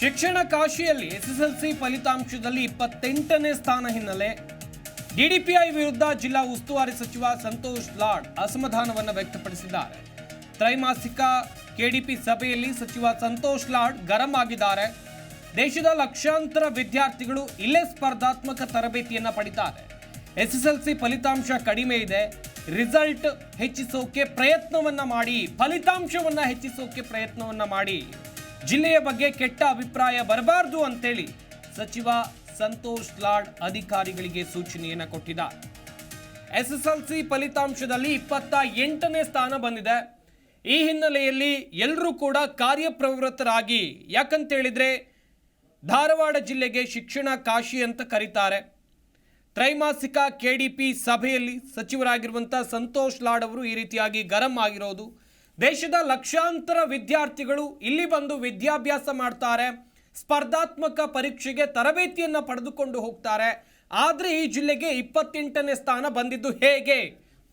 ಶಿಕ್ಷಣ ಕಾಶಿಯಲ್ಲಿ ಎಸ್ಎಸ್ಎಲ್ಸಿ ಫಲಿತಾಂಶದಲ್ಲಿ ಇಪ್ಪತ್ತೆಂಟನೇ ಸ್ಥಾನ ಹಿನ್ನೆಲೆ. ಡಿಡಿಪಿಐ ವಿರುದ್ಧ ಜಿಲ್ಲಾ ಉಸ್ತುವಾರಿ ಸಚಿವ ಸಂತೋಷ್ ಲಾಡ್ ಅಸಮಾಧಾನವನ್ನು ವ್ಯಕ್ತಪಡಿಸಿದ್ದಾರೆ. ತ್ರೈಮಾಸಿಕ ಕೆಡಿಪಿ ಸಭೆಯಲ್ಲಿ ಸಚಿವ ಸಂತೋಷ್ ಲಾಡ್ ಗರಂ ಆಗಿದ್ದಾರೆ ದೇಶದ ಲಕ್ಷಾಂತರ ವಿದ್ಯಾರ್ಥಿಗಳು ಇಲ್ಲೇ ಸ್ಪರ್ಧಾತ್ಮಕ ತರಬೇತಿಯನ್ನು ಪಡಿತಾರೆ. ಎಸ್ಎಸ್ಎಲ್ಸಿ ಫಲಿತಾಂಶ ಕಡಿಮೆ ಇದೆ. ರಿಸಲ್ಟ್ ಹೆಚ್ಚಿಸೋಕೆ ಪ್ರಯತ್ನವನ್ನ ಮಾಡಿ, ಫಲಿತಾಂಶವನ್ನ ಹೆಚ್ಚಿಸೋಕೆ ಪ್ರಯತ್ನವನ್ನ ಮಾಡಿ. ಜಿಲ್ಲೆಯ ಬಗ್ಗೆ ಕೆಟ್ಟ ಅಭಿಪ್ರಾಯ ಬರಬಾರದು ಅಂತೇಳಿ ಸಚಿವ ಸಂತೋಷ್ ಲಾಡ್ ಅಧಿಕಾರಿಗಳಿಗೆ ಸೂಚನೆಯನ್ನು ಕೊಟ್ಟಿದ್ದಾರೆ ಎಸ್ಎಸ್ಎಲ್ಸಿ ಫಲಿತಾಂಶದಲ್ಲಿ ಇಪ್ಪತ್ತ ಎಂಟನೇ ಸ್ಥಾನ ಬಂದಿದೆ. ಈ ಹಿನ್ನೆಲೆಯಲ್ಲಿ ಎಲ್ಲರೂ ಕೂಡ ಕಾರ್ಯಪ್ರವೃತ್ತರಾಗಿ, ಯಾಕಂತೇಳಿದರೆ ಧಾರವಾಡ ಜಿಲ್ಲೆಗೆ ಶಿಕ್ಷಣ ಕಾಶಿ ಅಂತ ಕರೀತಾರೆ. ತ್ರೈಮಾಸಿಕ ಕೆಡಿಪಿ ಸಭೆಯಲ್ಲಿ ಸಚಿವರಾಗಿರುವಂಥ ಸಂತೋಷ್ ಲಾಡ್ ಅವರು ಈ ರೀತಿಯಾಗಿ ಗರಂ ಆಗಿರೋದು ದೇಶದ ಲಕ್ಷಾಂತರ ವಿದ್ಯಾರ್ಥಿಗಳು ಇಲ್ಲಿ ಬಂದು ವಿದ್ಯಾಭ್ಯಾಸ ಮಾಡ್ತಾರೆ, ಸ್ಪರ್ಧಾತ್ಮಕ ಪರೀಕ್ಷೆಗೆ ತರಬೇತಿಯನ್ನು ಪಡೆದುಕೊಂಡು ಹೋಗ್ತಾರೆ. ಆದರೆ ಈ ಜಿಲ್ಲೆಗೆ ಇಪ್ಪತ್ತೆಂಟನೇ ಸ್ಥಾನ ಬಂದಿದ್ದು ಹೇಗೆ?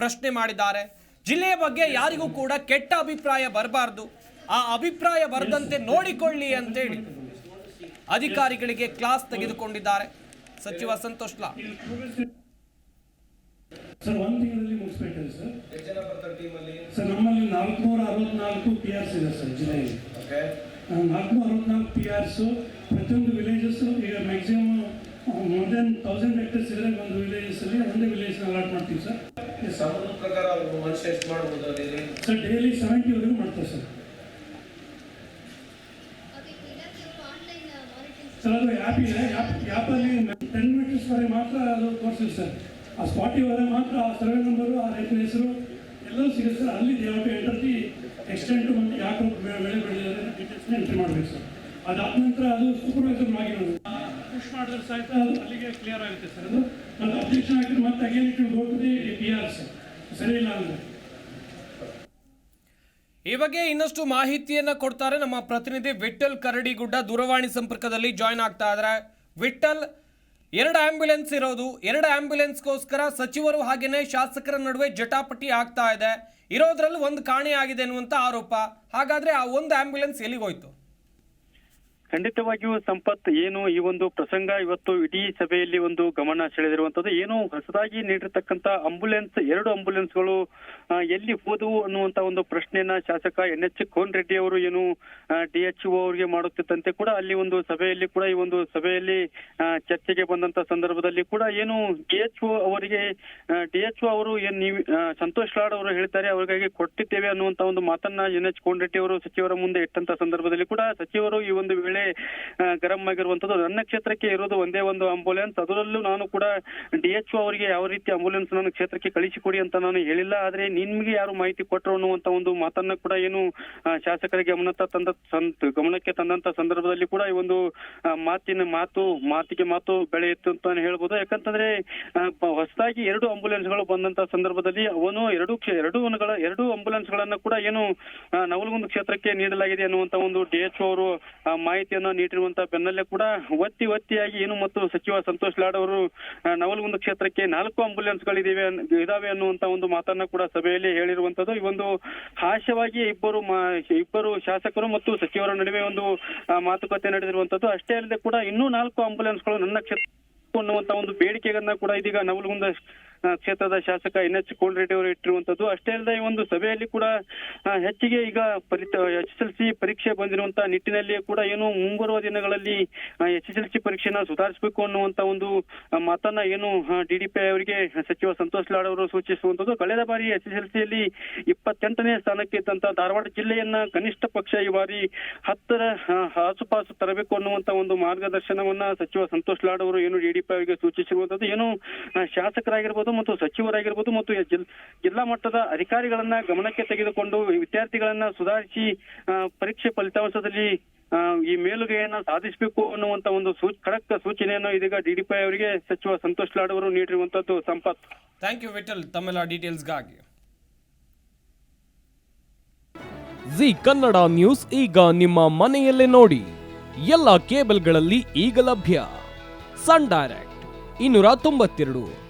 ಪ್ರಶ್ನೆ ಮಾಡಿದ್ದಾರೆ. ಜಿಲ್ಲೆಯ ಬಗ್ಗೆ ಯಾರಿಗೂ ಕೂಡ ಕೆಟ್ಟ ಅಭಿಪ್ರಾಯ ಬರಬಾರ್ದು. ಆ ಅಭಿಪ್ರಾಯ ಬರದಂತೆ ನೋಡಿಕೊಳ್ಳಿ ಅಂತೇಳಿ ಅಧಿಕಾರಿಗಳಿಗೆ ಕ್ಲಾಸ್ ತೆಗೆದುಕೊಂಡಿದ್ದಾರೆ. ಸಚಿವ ಸಂತೋಷ್ ಲಾ ಸರ್, ಒಂದು ತಿಂಗಳಲ್ಲಿ ಮುಗಿಸ್ಬೇಕಲ್ಲ ಸರ್? ಸರ್, ನಮ್ಮಲ್ಲಿ ನಾಲ್ಕುನೂರ ಅರವತ್ನಾಲ್ಕು ಪಿ ಆರ್ಸ್ ಇದೆ ಸರ್ ಜಿಲ್ಲೆಯಲ್ಲಿ ನಾಲ್ಕುನೂರ ಅರವತ್ನಾಲ್ಕು ಪಿ ಆರ್ಸು ಪ್ರತಿಯೊಂದು ವಿಲೇಜಸ್ಸು ಈಗ maximum more than thousand hectares ಇದ್ರೆ ಒಂದು ವಿಲೇಜಸ್ಸಲ್ಲಿ ಒಂದೇ ವಿಲೇಜ್ನ ಅಲಾಟ್ ಮಾಡ್ತೀವಿ ಸರ್. ಪ್ರಕಾರ ಮನುಷ್ಯ ಎಷ್ಟು ಮಾಡ್ಬೋದು ಸರ್ ಡೈಲಿ ಸೆವೆಂಟಿವರೆಗೂ ಮಾಡ್ತಾರೆ ಸರ್. ಸರ್ ಅದು ಆ್ಯಪ್ ಇದೆ. ಆ್ಯಪ್ ಆ್ಯಪಲ್ಲಿ ಟೆನ್ ಮೀಟರ್ಸ್ವರೆಗೆ ಮಾತ್ರ ಅದು ತೋರಿಸಿದೆ ಸರ್. ಆ ಸ್ಪಾಟಿವರೆಗೆ ಮಾತ್ರ ಆ ಸರ್ವೆ ನಂಬರು ಆ ರೈತನ ಹೆಸರು ಎಲ್ಲವೂ ಸಿಗುತ್ತೆ. ಸರ್ ಅಲ್ಲಿ ಯಾವ ಎಂಟ್ರಿ ಎಕ್ಸ್ಟೆಂಟ್ ಮತ್ತು ಯಾಕೆ ಬೆಳೆ ಬೆಳೆ ಬೆಳೆದಿದ್ದಾರೆ ಡೀಟೇಲ್ಸ್ನ ಎಂಟ್ರಿ ಮಾಡಬೇಕು ಸರ್. ಅದಾದ ನಂತರ ಅದು ಸೂಪರ್ವೈಸರ್ ಆಗಿರೋದು. ಪುಷ್ ಮಾಡಿದ್ರೆ ಸಹಿತ ಅಲ್ಲಿಗೆ ಕ್ಲಿಯರ್ ಆಗುತ್ತೆ ಸರ್ ಅದು? ಮತ್ತು ಅಬ್ಜೆಕ್ಷನ್ ಹಾಕಿದ್ರೆ ಮತ್ತೆ again it go to the P R sir. ಸರಿ ಇಲ್ಲ ಅಂದರೆ. ಈ ಬಗ್ಗೆ ಇನ್ನಷ್ಟು ಮಾಹಿತಿಯನ್ನ ಕೊಡ್ತಾರೆ ನಮ್ಮ ಪ್ರತಿನಿಧಿ ವಿಠಲ್ ಕರಡಿಗುಡ್ಡ ದೂರವಾಣಿ ಸಂಪರ್ಕದಲ್ಲಿ ಜಾಯ್ನ್ ಆಗ್ತಾ ಇದ್ದಾರೆ. ವಿಠಲ್ ಎರಡು ಆಂಬ್ಯುಲೆನ್ಸ್ ಇರೋದು, ಎರಡು ಆಂಬ್ಯುಲೆನ್ಸ್ಗೋಸ್ಕರ ಸಚಿವರು ಹಾಗೇನೆ ಶಾಸಕರ ನಡುವೆ ಜಟಾಪಟಿ ಆಗ್ತಾ ಇದೆ. ಇರೋದ್ರಲ್ಲಿ ಒಂದು ಕಾಣೆ ಆಗಿದೆ ಆರೋಪ. ಹಾಗಾದ್ರೆ ಆ ಒಂದು ಆಂಬ್ಯುಲೆನ್ಸ್ ಎಲ್ಲಿಗೋಯ್ತು? ಖಂಡಿತವಾಗಿಯೂ ಸಂಪತ್ ಏನು ಈ ಒಂದು ಪ್ರಸಂಗ ಇವತ್ತು ಇಡೀ ಸಭೆಯಲ್ಲಿ ಒಂದು ಗಮನ ಸೆಳೆದಿರುವಂತದ್ದು ಏನು ಹೊಸದಾಗಿ ನೀಡಿರ್ತಕ್ಕಂತ ಅಂಬುಲೆನ್ಸ್ ಎರಡು ಅಂಬುಲೆನ್ಸ್ಗಳು ಗಳು ಎಲ್ಲಿ ಹೋದವು ಅನ್ನುವಂತ ಒಂದು ಪ್ರಶ್ನೆಯನ್ನ ಶಾಸಕ ಎನ್ ಎಚ್ ಕೋನ್ ರೆಡ್ಡಿ ಅವರು ಏನು ಡಿ ಎಚ್ ಒ ಅವರಿಗೆ ಮಾಡುತ್ತಿದ್ದಂತೆ ಕೂಡ ಅಲ್ಲಿ ಒಂದು ಸಭೆಯಲ್ಲಿ ಕೂಡ ಈ ಒಂದು ಸಭೆಯಲ್ಲಿ ಚರ್ಚೆಗೆ ಬಂದಂತ ಸಂದರ್ಭದಲ್ಲಿ ಕೂಡ ಏನು ಡಿ ಎಚ್ ಒ ಅವರಿಗೆ ಡಿ ಎಚ್ ಒ ಅವರು ಏನ್ ನೀವು ಸಂತೋಷ್ ಲಾಡ್ ಅವರು ಹೇಳ್ತಾರೆ, ಅವರಿಗಾಗಿ ಕೊಟ್ಟಿದ್ದೇವೆ ಅನ್ನುವಂತ ಒಂದು ಮಾತನ್ನ ಎನ್ ಎಚ್ ಕೋನ್ ರೆಡ್ಡಿ ಅವರು ಸಚಿವರ ಮುಂದೆ ಇಟ್ಟಂತ ಸಂದರ್ಭದಲ್ಲಿ ಕೂಡ ಸಚಿವರು ಈ ಒಂದು ವೇಳೆ ಆ, ಗರಂ ಆಗಿರುವಂತದ್ದು. ನನ್ನ ಕ್ಷೇತ್ರಕ್ಕೆ ಇರೋದು ಒಂದೇ ಒಂದು ಆಂಬುಲೆನ್ಸ್ ಅದರಲ್ಲೂ ನಾನು ಕೂಡ ಡಿ ಎಚ್ ಅವರಿಗೆ ಯಾವ ರೀತಿ ಆಂಬುಲೆನ್ಸ್ ನನ್ನ ಕ್ಷೇತ್ರಕ್ಕೆ ಕಳಿಸಿಕೊಡಿ ಅಂತ ನಾನು ಹೇಳಿಲ್ಲ. ಆದ್ರೆ ನಿಮ್ಗೆ ಯಾರು ಮಾಹಿತಿ ಕೊಟ್ಟರು ಅನ್ನುವಂತ ಒಂದು ಮಾತನ್ನ ಕೂಡ ಏನು ಶಾಸಕರಿಗೆ ಗಮನ ತಂದ ಗಮನಕ್ಕೆ ತಂದಂತ ಸಂದರ್ಭದಲ್ಲಿ ಕೂಡ ಈ ಒಂದು ಮಾತಿನ ಮಾತು ಮಾತಿಗೆ ಮಾತು ಬೆಳೆಯಿತು ಅಂತ ಹೇಳ್ಬೋದು. ಯಾಕಂತಂದ್ರೆ ಹೊಸದಾಗಿ ಎರಡು ಆಂಬುಲೆನ್ಸ್ಗಳು ಬಂದಂತ ಸಂದರ್ಭದಲ್ಲಿ ಅವನು ಎರಡು ಎರಡು ಎರಡು ಆಂಬುಲೆನ್ಸ್ ಗಳನ್ನ ಕೂಡ ಏನು ನವಲಗುಂದ ಕ್ಷೇತ್ರಕ್ಕೆ ನೀಡಲಾಗಿದೆ ಅನ್ನುವಂತ ಒಂದು ಡಿ ಎಚ್ ಅವರು ಆ, ಮಾಹಿತಿಯನ್ನ ನೀಡಿರುವಂತ ಬೆನ್ನಲ್ಲೇ ಕೂಡ ಒತ್ತಿ ಒತ್ತಿಯಾಗಿ ಏನು ಮತ್ತು ಸಚಿವ ಸಂತೋಷ್ ಲಾಡ್ ಅವರು ನವಲಗುಂದ ಕ್ಷೇತ್ರಕ್ಕೆ ನಾಲ್ಕು ಆಂಬುಲೆನ್ಸ್ ಗಳಿವೆ ಇದಾವೆ ಅನ್ನುವಂತ ಒಂದು ಮಾತನ್ನ ಕೂಡ ಸಭೆಯಲ್ಲಿ ಹೇಳಿರುವಂತದ್ದು. ಈ ಒಂದು ಹಾಸ್ಯವಾಗಿ ಇಬ್ಬರು ಇಬ್ಬರು ಶಾಸಕರು ಮತ್ತು ಸಚಿವರ ನಡುವೆ ಒಂದು ಮಾತುಕತೆ ನಡೆದಿರುವಂತದ್ದು. ಅಷ್ಟೇ ಅಲ್ಲದೆ ಕೂಡ ಇನ್ನೂ ನಾಲ್ಕು ಆಂಬುಲೆನ್ಸ್ಗಳು ನನ್ನ ಕ್ಷೇತ್ರ ಅನ್ನುವಂತ ಒಂದು ಬೇಡಿಕೆಗಳನ್ನ ಕೂಡ ಇದೀಗ ನವಲಗುಂದ ಕ್ಷೇತ್ರದ ಶಾಸಕ ಎನ್ ಎಚ್ ಕೋಲ್ರೆಡ್ಡಿ ಅವರು ಇಟ್ಟಿರುವಂತದ್ದು. ಅಷ್ಟೇ ಅಲ್ಲದೆ ಈ ಒಂದು ಸಭೆಯಲ್ಲಿ ಕೂಡ ಹೆಚ್ಚಿಗೆ ಈಗ ಎಸ್ ಎಲ್ ಸಿ ಪರೀಕ್ಷೆ ಬಂದಿರುವಂತ ನಿಟ್ಟಿನಲ್ಲಿ ಕೂಡ ಏನು ಮುಂಬರುವ ದಿನಗಳಲ್ಲಿ ಎಸ್ ಎಸ್ ಎಲ್ ಸಿ ಪರೀಕ್ಷೆನ ಸುಧಾರಿಸಬೇಕು ಅನ್ನುವಂತ ಒಂದು ಮಾತನ್ನ ಏನು ಡಿಡಿಪಿ ಅವರಿಗೆ ಸಚಿವ ಸಂತೋಷ್ ಲಾಡ್ ಅವರು ಸೂಚಿಸುವಂತದ್ದು. ಕಳೆದ ಬಾರಿ ಎಸ್ ಎಸ್ ಎಲ್ ಸಿಯಲ್ಲಿ ಇಪ್ಪತ್ತೆಂಟನೇ ಸ್ಥಾನಕ್ಕೆ ಇದ್ದಂತ ಧಾರವಾಡ ಜಿಲ್ಲೆಯನ್ನ ಕನಿಷ್ಠ ಪಕ್ಷ ಈ ಬಾರಿ ಹತ್ತರ ಆಸುಪಾಸು ತರಬೇಕು ಅನ್ನುವಂತ ಒಂದು ಮಾರ್ಗದರ್ಶನವನ್ನ ಸಚಿವ ಸಂತೋಷ್ ಲಾಡ್ ಅವರು ಏನು ಡಿಡಿಪಿ ಅವರಿಗೆ ಸೂಚಿಸಿರುವಂತದ್ದು. ಏನು ಆ, ಶಾಸಕರಾಗಿರ್ಬೋದು ಮತ್ತು ಸಚಿವರಾಗಿರ್ಬೋದು ಮತ್ತು ಜಿಲ್ಲಾ ಮಟ್ಟದ ಅಧಿಕಾರಿಗಳನ್ನ ಗಮನಕ್ಕೆ ತೆಗೆದುಕೊಂಡು ವಿದ್ಯಾರ್ಥಿಗಳನ್ನ ಸುಧಾರಿಸಿ ಪರೀಕ್ಷೆ ಫಲಿತಾಂಶದಲ್ಲಿ ಈ ಮೇಲುಗೆಯನ್ನ ಸಾಧಿಸಬೇಕು ಅನ್ನುವಂತ ಒಂದು ಸೂಚ ಖಡಕ್ ಸೂಚನೆಯನ್ನು ಇದೀಗ ಡಿಡಿಪಿ ಅವರಿಗೆ ಸಚಿವ ಸಂತೋಷ್ ಲಾಡ್ ಅವರು ನೀಡಿರುವಂತದ್ದು ಸಂಪತ್ ಥ್ಯಾಂಕ್ ಯು ವಿಠಲ್ ತಮ್ಮೆಲ್ಲ ಡೀಟೇಲ್ಸ್ಗಾಗಿ ಜಿ ಕನ್ನಡ ನ್ಯೂಸ್ ಈಗ ನಿಮ್ಮ ಮನೆಯಲ್ಲೇ ನೋಡಿ. ಎಲ್ಲ ಕೇಬಲ್ಗಳಲ್ಲಿ ಈಗ ಲಭ್ಯ. ಸನ್ ಡೈರೆಕ್ಟ್ ಇನ್ನೂರ ತೊಂಬತ್ತೆರಡು.